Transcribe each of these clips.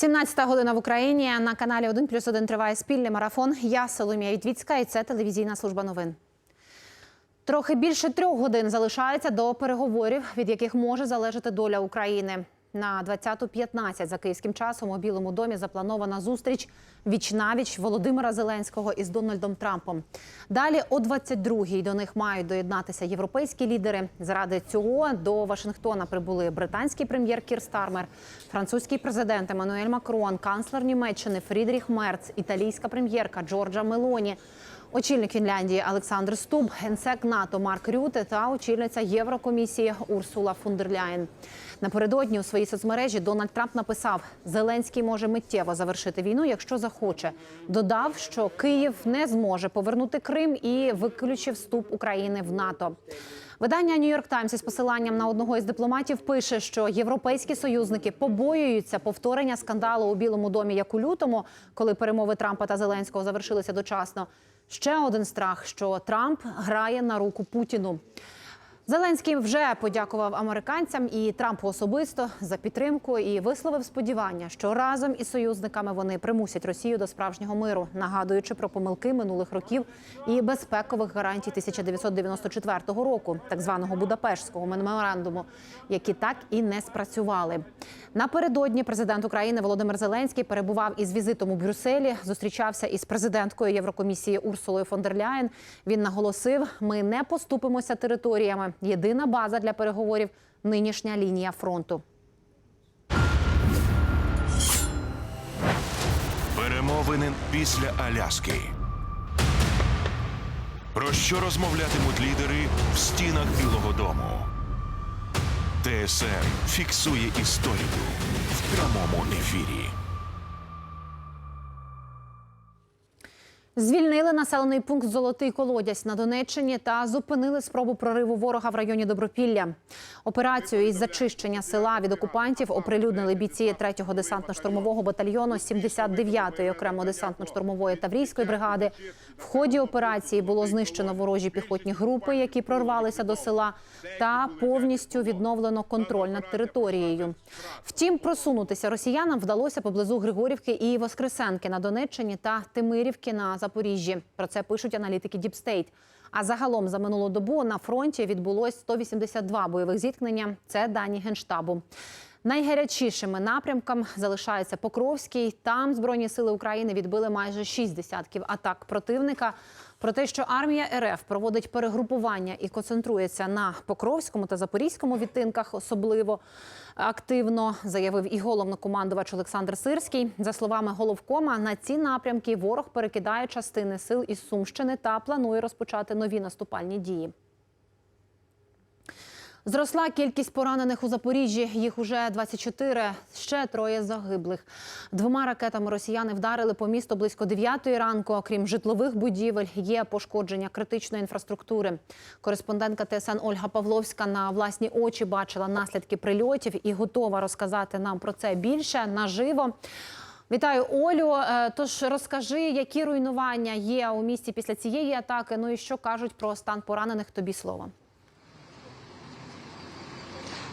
17 година в Україні на каналі 1 плюс 1 триває спільний марафон. Я Соломія Вітвіцька і це телевізійна служба новин. Трохи більше трьох годин залишається до переговорів, від яких може залежати доля України. На 20.15 за київським часом у Білому домі запланована зустріч віч-навіч Володимира Зеленського із Дональдом Трампом. Далі о 22.00 до них мають доєднатися європейські лідери. Заради цього до Вашингтона прибули британський прем'єр Кір Стармер, французький президент Еммануель Макрон, канцлер Німеччини Фрідріх Мерц, італійська прем'єрка Джорджа Мелоні. Очільник Фінляндії Олександр Стуб, генсек НАТО Марк Рюте та очільниця Єврокомісії Урсула фон дер Ляєн. Напередодні у своїй соцмережі Дональд Трамп написав: Зеленський може миттєво завершити війну, якщо захоче. Додав, що Київ не зможе повернути Крим і виключив вступ України в НАТО. Видання Нью-Йорк Таймс із посиланням на одного із дипломатів пише, що європейські союзники побоюються повторення скандалу у Білому домі, як у лютому, коли перемови Трампа та Зеленського завершилися дочасно. Ще один страх, що Трамп грає на руку Путіну. Зеленський вже подякував американцям і Трампу особисто за підтримку і висловив сподівання, що разом із союзниками вони примусять Росію до справжнього миру, нагадуючи про помилки минулих років і безпекових гарантій 1994 року, так званого Будапештського меморандуму, які так і не спрацювали. Напередодні президент України Володимир Зеленський перебував із візитом у Брюсселі, зустрічався із президенткою Єврокомісії Урсулою фон дер Ляєн. Він наголосив: ми не поступимося територіями. Єдина база для переговорів нинішня лінія фронту. Перемовини після Аляски. Про що розмовлятимуть лідери в стінах Білого Дому? ТСН фіксує історію в прямому ефірі. Звільнили населений пункт Золотий Колодязь на Донеччині та зупинили спробу прориву ворога в районі Добропілля. Операцію із зачищення села від окупантів оприлюднили бійці 3-го десантно-штурмового батальйону 79-ї окремо десантно-штурмової таврійської бригади. В ході операції було знищено ворожі піхотні групи, які прорвалися до села, та повністю відновлено контроль над територією. Втім, просунутися росіянам вдалося поблизу Григорівки і Воскресенки на Донеччині та Тимирівки на Запоріжжі. Про це пишуть аналітики Діпстейт. А загалом за минулу добу на фронті відбулось 182 бойових зіткнення. Це дані генштабу. Найгарячішими напрямками залишається Покровський. Там збройні сили України відбили майже шість десятків атак противника. Про те, що армія РФ проводить перегрупування і концентрується на Покровському та Запорізькому відтинках, особливо активно заявив і головнокомандувач Олександр Сирський. За словами головкома, на ці напрямки ворог перекидає частини сил із Сумщини та планує розпочати нові наступальні дії. Зросла кількість поранених у Запоріжжі. Їх уже 24, ще троє загиблих. Двома ракетами росіяни вдарили по місту близько 9 ранку. Окрім житлових будівель, є пошкодження критичної інфраструктури. Кореспондентка ТСН Ольга Павловська на власні очі бачила наслідки прильотів і готова розказати нам про це більше наживо. Вітаю Олю. Е, Тож розкажи, які руйнування є у місті після цієї атаки. Ну і що кажуть про стан поранених? Тобі слово.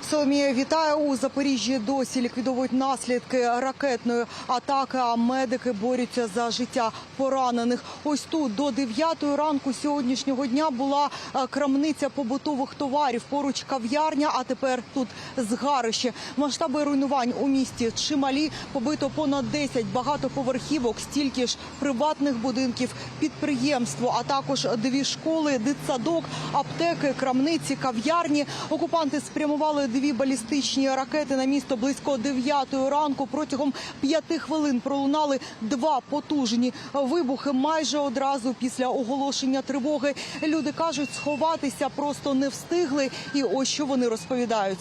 Соломія, вітаю у Запоріжжі. Досі ліквідовують наслідки ракетної атаки. А медики борються за життя поранених. Ось тут до 9 ранку сьогоднішнього дня була е, крамниця побутових товарів. Поруч кав'ярня. А тепер тут згарище. Масштаби руйнувань у місті чималі. Побито понад 10 багатоповерхівок, стільки ж приватних будинків, підприємство, а також дві школи, дитсадок, аптеки, крамниці, кав'ярні. Окупанти спрямували дві балістичні ракети на місто близько 9 ранку. Протягом п'яти хвилин пролунали два потужні вибухи. Майже одразу після оголошення тривоги люди кажуть, сховатися просто не встигли. І ось що вони розповідають.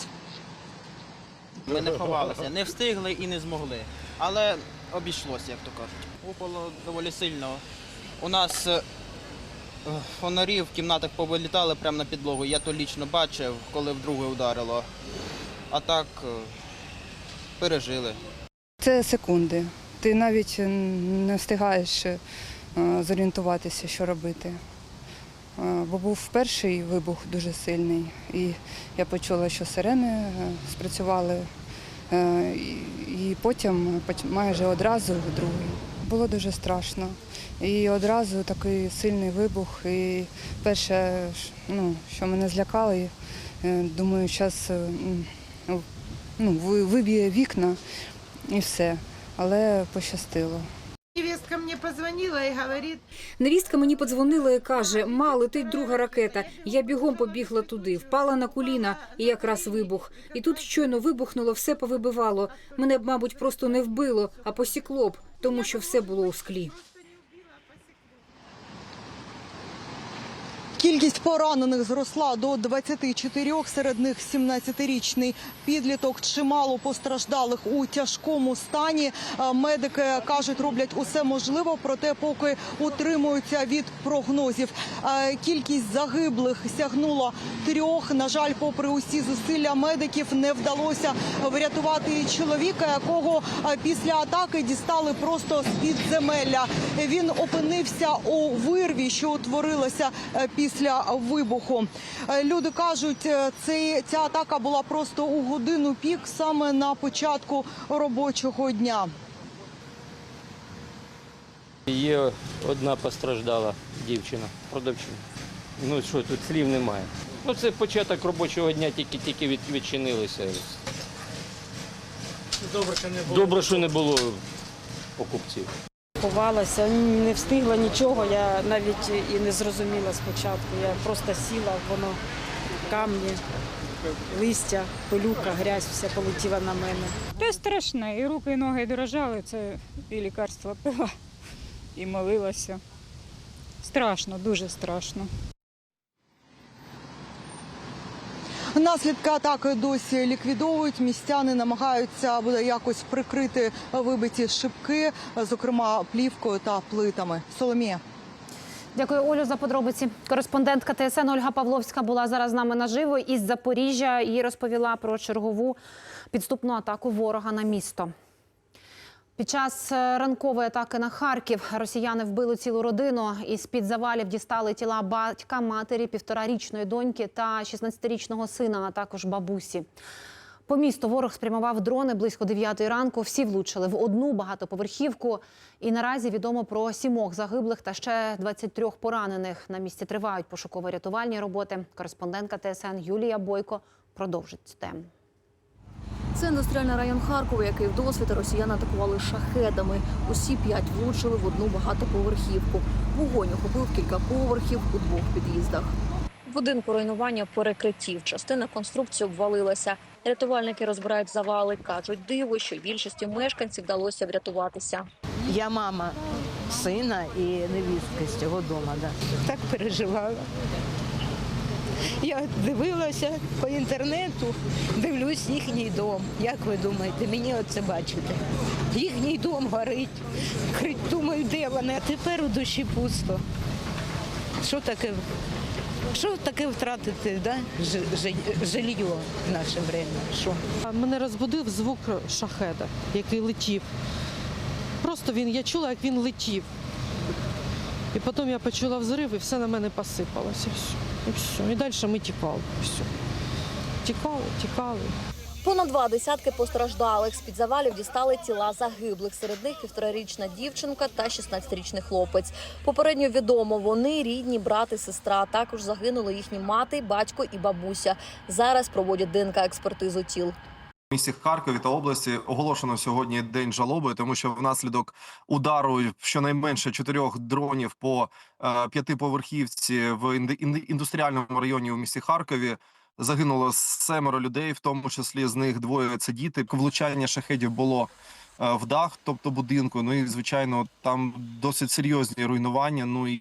Ми не ховалися, не встигли і не змогли. Але обійшлося, як то кажуть. Упало доволі сильно. У нас е, фонарі в кімнатах повилітали прямо на підлогу. Я то лічно бачив, коли вдруге ударило. А так е, пережили. Це секунди. Ти навіть не встигаєш е, зорієнтуватися, що робити. Е, Бо був перший вибух дуже сильний, і я почула, що сирени спрацювали. І потім майже одразу другий. Було дуже страшно. І одразу такий сильний вибух. І перше, ну, що мене злякало, е, думаю, зараз ну, виб'є вікна і все. Але пощастило. Мне позвонила и говорит, Невістка мені подзвонила і каже: ма, летить друга ракета. Я бігом побігла туди, впала на коліна, і якраз вибух. І тут щойно вибухнуло, все повибивало. Мене б, мабуть, просто не вбило, а посікло б, тому що все було у склі. Кількість поранених зросла до 24, серед них 17-річний підліток. Чимало постраждалих у тяжкому стані. Е, Медики кажуть, роблять усе можливе, проте поки утримуються від прогнозів. Е, Кількість загиблих сягнула трьох. На жаль, попри усі зусилля медиків, не вдалося врятувати чоловіка, якого е, після атаки дістали просто з під земелля. Він опинився у вирві, що утворилася е, після вибуху. Е, Люди кажуть, е, ця атака була просто у годину пік, саме на початку робочого дня. Є одна постраждала дівчина, продавчиня. Ну що, тут слів немає. Ну це початок робочого дня, тільки тільки від, відчинилися. Добре, що не було. Добре, що не було покупців. Ховалася, не встигла нічого, я навіть і не зрозуміла спочатку. Я просто сіла, воно камні, листя, пилюка, грязь, вся полетіла на мене. Те страшне, і руки, і ноги дрожали, це і лікарство пила, і молилася. Страшно, дуже страшно. Наслідки атаки досі ліквідовують. Містяни намагаються буде якось прикрити вибиті шибки, зокрема плівкою та плитами. Соломія. Дякую, Олю, за подробиці. Кореспондентка ТСН Ольга Павловська була зараз з нами наживо із Запоріжжя і розповіла про чергову підступну атаку ворога на місто. Під час е, ранкової атаки на Харків росіяни вбили цілу родину. Із під завалів дістали тіла батька, матері, півторарічної доньки та 16-річного сина, а також бабусі. По місту ворог спрямував дрони близько 9 ранку. Всі влучили в одну багатоповерхівку. І наразі відомо про сімох загиблих та ще 23 поранених. На місці тривають пошуково-рятувальні роботи. Кореспондентка ТСН Юлія Бойко продовжить цю тему. Це індустріальний район Харкова, який вдосвіта росіяни атакували шахедами. Усі п'ять влучили в одну багатоповерхівку. Вогонь охопив кілька поверхів у двох під'їздах. В будинку руйнування перекриттів. Частина конструкції обвалилася. Рятувальники розбирають завали. кажуть, диво, що більшості мешканців вдалося врятуватися. я мама сина і невістки з цього дому. Да. Так переживала. Я дивилася по інтернету, дивлюсь їхній дом. Як ви думаєте, мені оце бачите? Їхній дом горить. Думаю, де вони, а тепер у душі пусто. Що таке? Що таке втратити, да? Жилье в наше время? Що? Мене розбудив звук шахеда, який летів. Просто він, я чула, як він летів. І потім я почула взрив, і все на мене посипалося. І все. І, далі ми тікали. Все. Тікали, тікали. Понад два десятки постраждалих з під завалів дістали тіла загиблих. Серед них півторарічна дівчинка та 16-річний хлопець. Попередньо відомо, вони рідні брат і сестра. Також загинули їхні мати, батько і бабуся. Зараз проводять ДНК експертизу тіл. Місті Харкові та області оголошено сьогодні день жалоби, тому що внаслідок удару щонайменше чотирьох дронів по е, п'ятиповерхівці в індустріальному районі у місті Харкові загинуло семеро людей, в тому числі з них двоє це діти. Влучання шахедів було е, в дах, тобто будинку. Ну і звичайно, там досить серйозні руйнування. Ну і,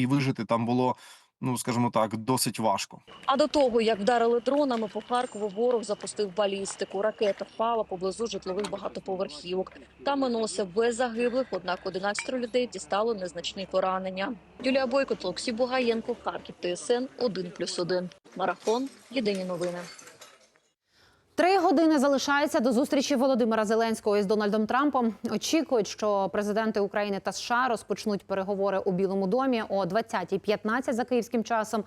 і вижити там було, ну скажімо так, досить важко. А до того, як вдарили дронами по Харкову, ворог запустив балістику. Ракета впала поблизу житлових багатоповерхівок. Там минулося без загиблих, однак 11 людей дістало незначні поранення. Юлія Бойко, Толксі Бугаєнко, Харків, ТСН 1+,1. Марафон. Єдині новини. Три години залишається до зустрічі Володимира Зеленського із Дональдом Трампом. Очікують, що президенти України та США розпочнуть переговори у Білому домі о 20.15 за київським часом.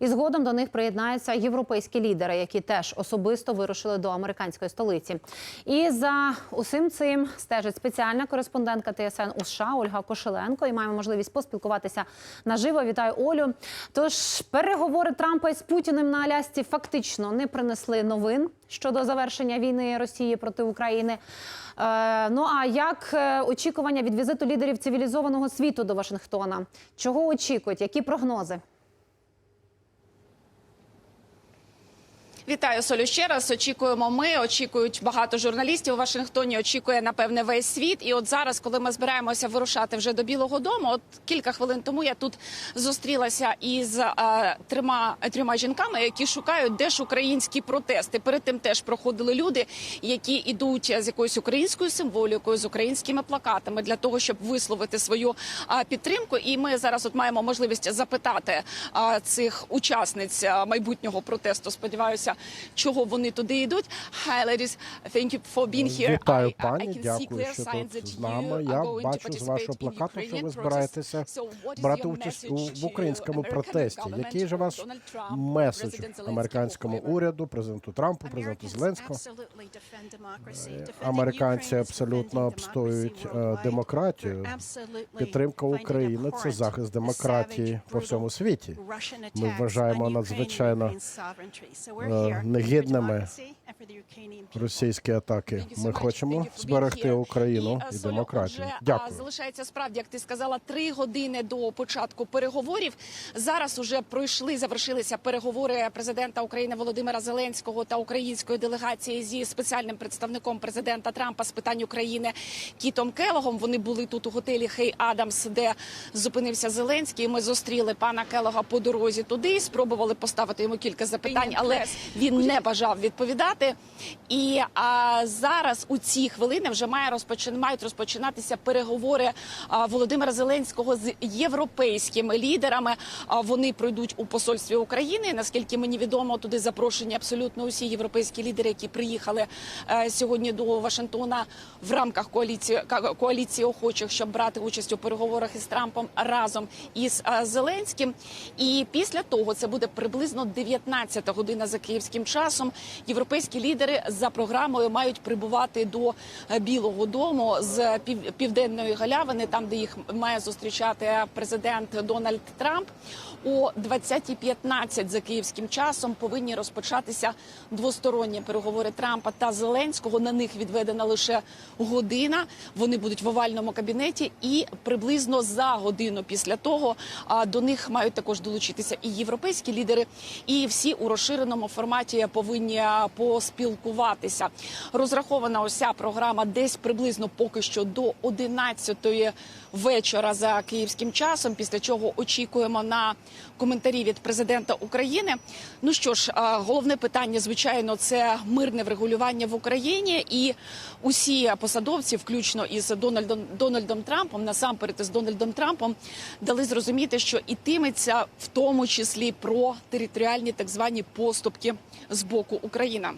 І згодом до них приєднаються європейські лідери, які теж особисто вирушили до американської столиці. І за усім цим стежить спеціальна кореспондентка ТСН у США Ольга Кошеленко. І маємо можливість поспілкуватися наживо. Вітаю Олю. Тож переговори Трампа із Путіним на Алясці фактично не принесли новин щодо завершення війни Росії проти України. Е, ну а як е, очікування від візиту лідерів цивілізованого світу до Вашингтона? Чого очікують? Які прогнози? Вітаю Солю ще раз. Очікуємо. Ми очікують багато журналістів у Вашингтоні. Очікує напевне весь світ. І от зараз, коли ми збираємося вирушати вже до Білого Дому, от кілька хвилин тому я тут зустрілася із е, трьома трьома жінками, які шукають, де ж українські протести. Перед тим теж проходили люди, які йдуть з якоюсь українською символікою, з українськими плакатами для того, щоб висловити свою а, підтримку. І ми зараз от маємо можливість запитати а, цих учасниць майбутнього протесту. Сподіваюся, чого вони туди йдуть. Hi, ladies. Thank you for being here. Вітаю, пані. Дякую, що тут з нами. Я бачу з вашого плакату, що ви збираєтеся брати участь у в українському протесті. Який же ваш меседж американському уряду, президенту Трампу, президенту Зеленського? Е, Американці абсолютно обстоюють е, демократію. Підтримка України це захист демократії по всьому світі. Ми вважаємо надзвичайно негідними російські атаки. Ми хочемо зберегти Україну і демократію. Дякую. Залишається справді, як ти сказала, три години до початку переговорів. Зараз уже пройшли, завершилися переговори президента України Володимира Зеленського та української делегації зі спеціальним представником президента Трампа з питань України Кітом Келогом. Вони були тут у готелі Хей Адамс, де зупинився Зеленський. Ми зустріли пана Келога по дорозі туди. Спробували поставити йому кілька запитань, але він не бажав відповідати. І а, зараз у ці хвилини вже має розпочин, мають розпочинатися переговори а, Володимира Зеленського з європейськими лідерами. А, вони пройдуть у посольстві України. Наскільки мені відомо, туди запрошені абсолютно усі європейські лідери, які приїхали е, сьогодні до Вашингтона в рамках коаліції коаліції охочих, щоб брати участь у переговорах із Трампом разом із е, Зеленським. І після того це буде приблизно 19 година за київським часом. Європейські лідери за програмою мають прибувати до е, Білого Дому з пів- південної галявини, там де їх має зустрічати президент Дональд Трамп. О 20.15 за київським часом повинні розпочатися двосторонні переговори Трампа та Зеленського. На них відведена лише година. Вони будуть в овальному кабінеті, і приблизно за годину після того до них мають також долучитися і європейські лідери, і всі у розширеному форматі повинні поспілкуватися. Розрахована уся програма десь приблизно поки що до 11 вечора за київським часом. Після чого очікуємо на коментарі від президента України. Ну що ж, головне питання, звичайно, це мирне врегулювання в Україні, і усі посадовці, включно із Дональдом Дональдом Трампом, насамперед із Дональдом Трампом, дали зрозуміти, що ітиметься в тому числі про територіальні так звані поступки з боку України.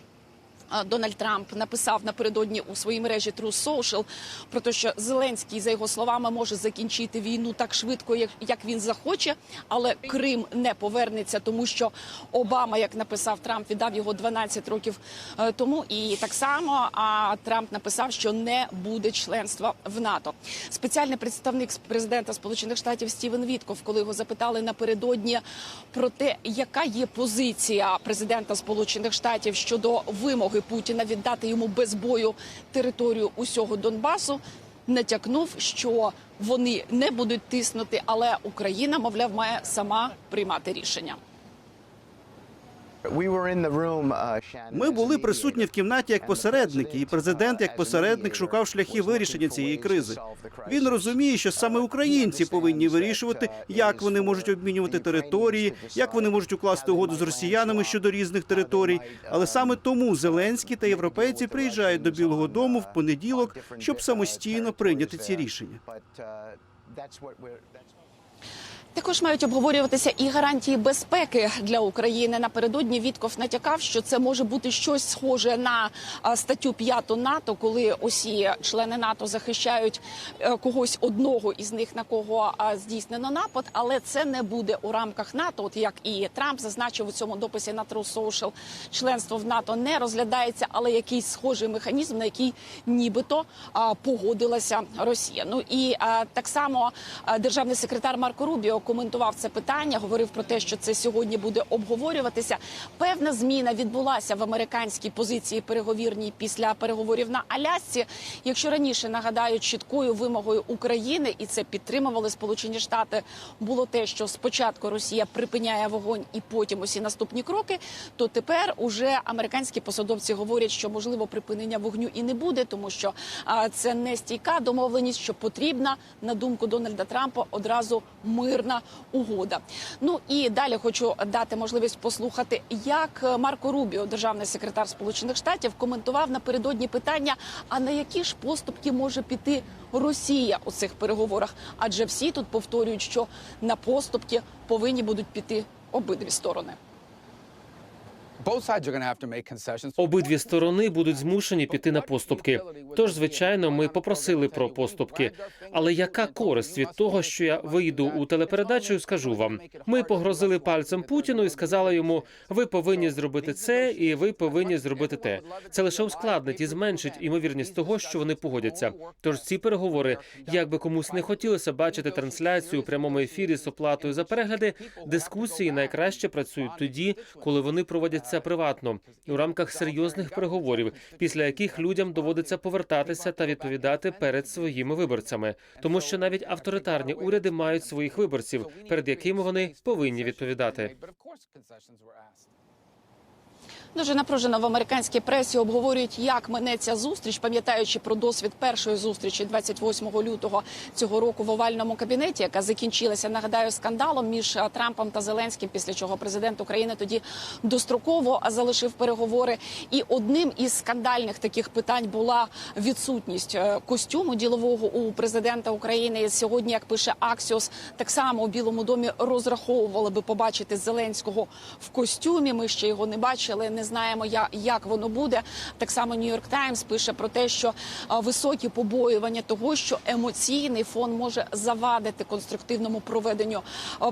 Дональд Трамп написав напередодні у своїй мережі True Social про те, що Зеленський, за його словами, може закінчити війну так швидко, як, він захоче, але Крим не повернеться, тому що Обама, як написав Трамп, віддав його 12 років е, тому. І так само а Трамп написав, що не буде членства в НАТО. Спеціальний представник президента Сполучених Штатів Стівен Вітков, коли його запитали напередодні про те, яка є позиція президента Сполучених Штатів щодо вимоги Путіна віддати йому без бою територію усього Донбасу. Натякнув, що вони не будуть тиснути, але Україна, мовляв, має сама приймати рішення. Ми були присутні в кімнаті як посередники, і президент як посередник шукав шляхи вирішення цієї кризи. Він розуміє, що саме українці повинні вирішувати, як вони можуть обмінювати території, як вони можуть укласти угоду з росіянами щодо різних територій. Але саме тому Зеленський та європейці приїжджають до Білого Дому в понеділок, щоб самостійно прийняти ці рішення. Також мають обговорюватися і гарантії безпеки для України. Напередодні Вітков натякав, що це може бути щось схоже на статтю 5 НАТО, коли усі члени НАТО захищають е, когось одного із них на кого здійснено напад, але це не буде у рамках НАТО. От як і Трамп зазначив у цьому дописі на True Social, членство в НАТО не розглядається, але якийсь схожий механізм, на який нібито погодилася Росія. Ну і так само державний секретар Марко Рубіо коментував це питання, говорив про те, що це сьогодні буде обговорюватися. Певна зміна відбулася в американській позиції переговірній після переговорів на Алясці. Якщо раніше нагадаю, чіткою вимогою України, і це підтримували Сполучені Штати, було те, що спочатку Росія припиняє вогонь і потім усі наступні кроки, то тепер уже американські посадовці говорять, що можливо припинення вогню і не буде, тому що це не стійка домовленість, що потрібна на думку Дональда Трампа одразу мирна угода. Ну і далі хочу дати можливість послухати, як Марко Рубіо, державний секретар Сполучених Штатів, коментував напередодні питання: а на які ж поступки може піти Росія у цих переговорах? Адже всі тут повторюють, що на поступки повинні будуть піти обидві сторони. Обидві сторони будуть змушені піти на поступки. Тож, звичайно, ми попросили про поступки. Але яка користь від того, що я вийду у телепередачу і скажу вам? Ми погрозили пальцем Путіну і сказали йому: ви повинні зробити це, і ви повинні зробити те. Це лише ускладнить і зменшить імовірність того, що вони погодяться. Тож ці переговори, як би комусь не хотілося бачити трансляцію у прямому ефірі з оплатою за перегляди, дискусії найкраще працюють тоді, коли вони проводяться приватно у рамках серйозних переговорів, після яких людям доводиться повертатися та відповідати перед своїми виборцями, тому що навіть авторитарні уряди мають своїх виборців, перед якими вони повинні відповідати. Дуже напружено в американській пресі обговорюють, як минеться зустріч, пам'ятаючи про досвід першої зустрічі 28 лютого цього року в овальному кабінеті, яка закінчилася, нагадаю, скандалом між Трампом та Зеленським, після чого президент України тоді достроково залишив переговори. І одним із скандальних таких питань була відсутність е, костюму ділового у президента України. Сьогодні, як пише Аксіос, так само у Білому домі розраховували би побачити Зеленського в костюмі. Ми ще його не бачили, не знаємо, як воно буде. Так само Нью-Йорк Таймс пише про те, що високі побоювання того, що емоційний фон може завадити конструктивному проведенню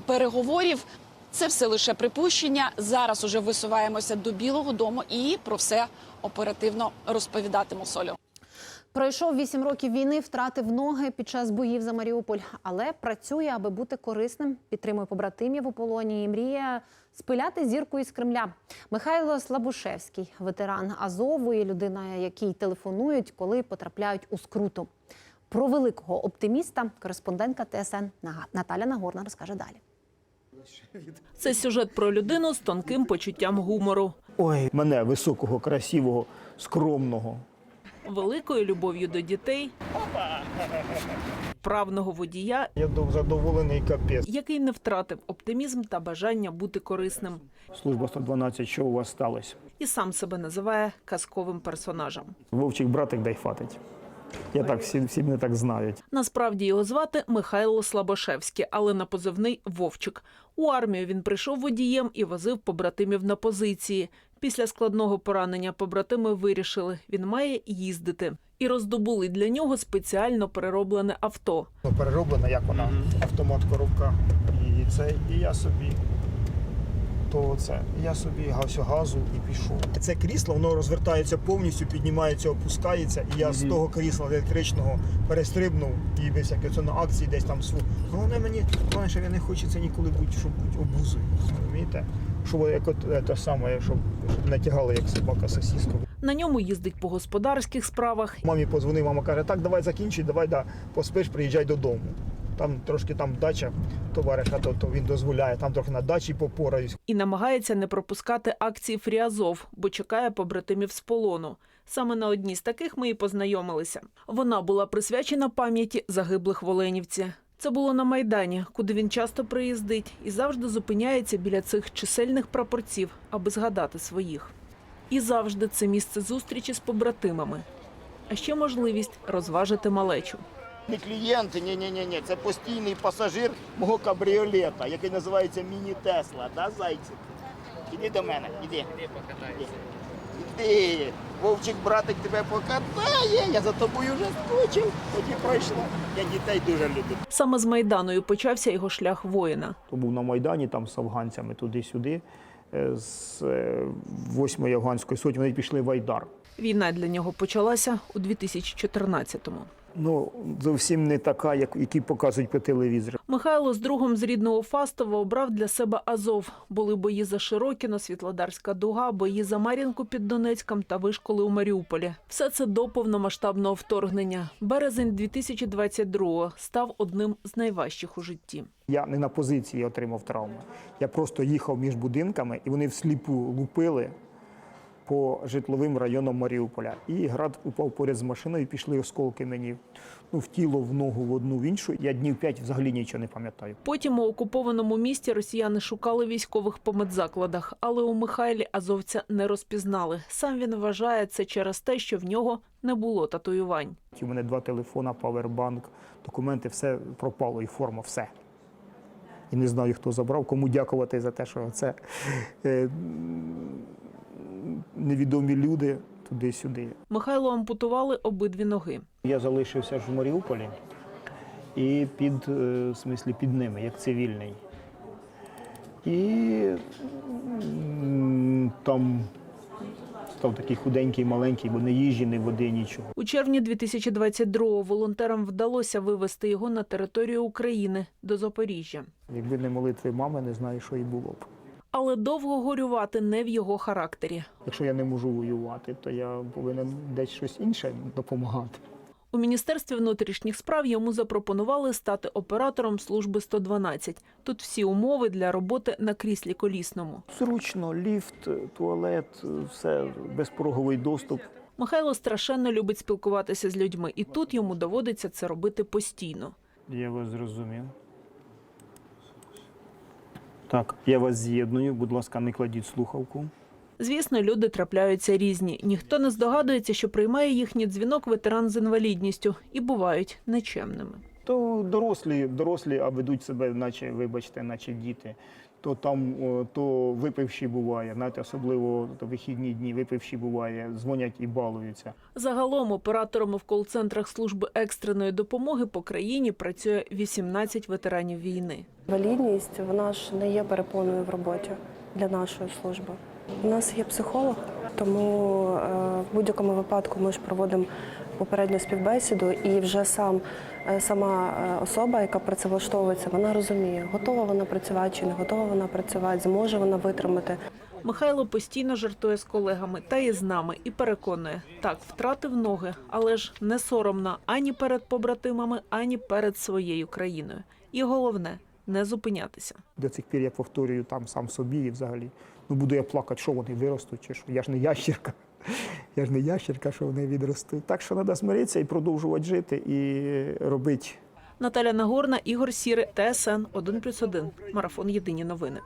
переговорів. Це все лише припущення. Зараз уже висуваємося до Білого Дому і про все оперативно розповідатиму Солю. Пройшов вісім років війни, втратив ноги під час боїв за Маріуполь, але працює, аби бути корисним. Підтримує побратимів у полоні і мріє спиляти зірку із Кремля. Михайло Слабушевський, ветеран Азову, і людина, якій телефонують, коли потрапляють у скруту. Про великого оптиміста кореспондентка ТСН Наталя Нагорна розкаже далі. Це сюжет про людину з тонким почуттям гумору, Ой, мене високого, красивого, скромного. Великою любов'ю до дітей, правного водія, Я дов- задоволений капець. який не втратив оптимізм та бажання бути корисним, Служба 112, що у вас сталося? і сам себе називає казковим персонажем. Вовчик братик дай фатить. Я так всі, всі мене так знають. Насправді його звати Михайло Слабошевський, але на позивний Вовчик. У армію він прийшов водієм і возив побратимів на позиції. Після складного поранення побратими вирішили, він має їздити. І роздобули для нього спеціально перероблене авто. Ну, перероблена, як вона, автомат, коробка. І це, і я собі. То це. Я собі гасю газу і пішов. Це крісло, воно розвертається повністю, піднімається, опускається. І я з того крісла електричного перестрибнув і весь як це на акції десь там сву. Головне мені, головне, що я не хочеться ніколи бути, щоб бути обузою. Розумієте? Щоб як от е, те саме, щоб не тягали як собака сосіску. На ньому їздить по господарських справах. Мамі позвонив, мама каже, так, давай закінчуй, давай да, поспиш, приїжджай додому. Там трошки там дача товариша, то, то він дозволяє, там трохи на дачі попораюсь. і намагається не пропускати акції Фріазов, бо чекає побратимів з полону. Саме на одній з таких ми і познайомилися. Вона була присвячена пам'яті загиблих в Оленівці. Це було на майдані, куди він часто приїздить і завжди зупиняється біля цих чисельних прапорців, аби згадати своїх. І завжди це місце зустрічі з побратимами, а ще можливість розважити малечу. Не клієнти, ні, ні, ні, ні. Це постійний пасажир мого кабріолета, який називається Міні-Тесла. Да, зайчик? Іди до мене, іди. Іди покатайся. Іди. Вовчик, братик тебе покатає. Я за тобою вже скучив. Тоді пройшло. Я дітей дуже люблю. Саме з Майданою почався його шлях воїна. То був на Майдані там з афганцями туди-сюди. Е, З 8-ї афганської сотні вони пішли в Айдар. Війна для нього почалася у 2014-му. Ну, зовсім не така, як які показують по телевізору. Михайло з другом з рідного Фастова обрав для себе Азов. Були бої за Широкіно, Світлодарська дуга, бої за Мар'їнку під Донецьком та вишколи у Маріуполі. Все це до повномасштабного вторгнення. Березень 2022-го став одним з найважчих у житті. Я не на позиції отримав травму. Я просто їхав між будинками, і вони всліпу лупили по житловим районам Маріуполя. І град упав поряд з машиною, пішли осколки мені ну, в тіло, в ногу, в одну, в іншу. Я днів п'ять взагалі нічого не пам'ятаю. Потім у окупованому місті росіяни шукали військових по медзакладах, але у Михайлі азовця не розпізнали. Сам він вважає це через те, що в нього не було татуювань. У мене два телефона, павербанк, документи, все пропало, і форма, все. І не знаю, хто забрав, кому дякувати за те, що це е, невідомі люди туди-сюди. Михайло ампутували обидві ноги. Я залишився ж в Маріуполі і під, е, в смислі, під ними, як цивільний. І там став такий худенький, маленький, бо не їжі, не води, нічого. У червні 2022-го волонтерам вдалося вивезти його на територію України до Запоріжжя. Якби не молитви мами, не знаю, що і було б. Але довго горювати не в його характері. Якщо я не можу воювати, то я повинен десь щось інше допомагати. У міністерстві внутрішніх справ йому запропонували стати оператором служби 112. Тут всі умови для роботи на кріслі колісному. Зручно, ліфт, туалет, все, безпороговий доступ. Михайло страшенно любить спілкуватися з людьми, і тут йому доводиться це робити постійно. Я вас зрозумів. Так, я вас з'єдную. Будь ласка, не кладіть слухавку. Звісно, люди трапляються різні. Ніхто не здогадується, що приймає їхній дзвінок ветеран з інвалідністю і бувають нечемними. То дорослі, дорослі, а ведуть себе, наче, вибачте, наче діти. То там то випивші буває, навіть особливо то вихідні дні, випивші буває, дзвонять і балуються. Загалом операторами в кол-центрах служби екстреної допомоги по країні працює 18 ветеранів війни. Валідність вона ж не є перепоною в роботі для нашої служби. У нас є психолог, тому е, в будь-якому випадку ми ж проводимо попередню співбесіду, і вже сам е, сама е, особа, яка працевлаштовується, вона розуміє, готова вона працювати чи не готова вона працювати, зможе вона витримати. Михайло постійно жартує з колегами та і з нами і переконує, так втратив ноги, але ж не соромно ані перед побратимами, ані перед своєю країною. І головне не зупинятися. До цих пір я повторюю там сам собі і взагалі. Ну буду я плакати, що вони виростуть, чи що. Я ж не ящерка. Я ж не ящерка, що вони відростуть. Так що треба змиритися і продовжувати жити і робити Наталя Нагорна, Ігор Сіри, ТСН 1+,1. Марафон Єдині новини.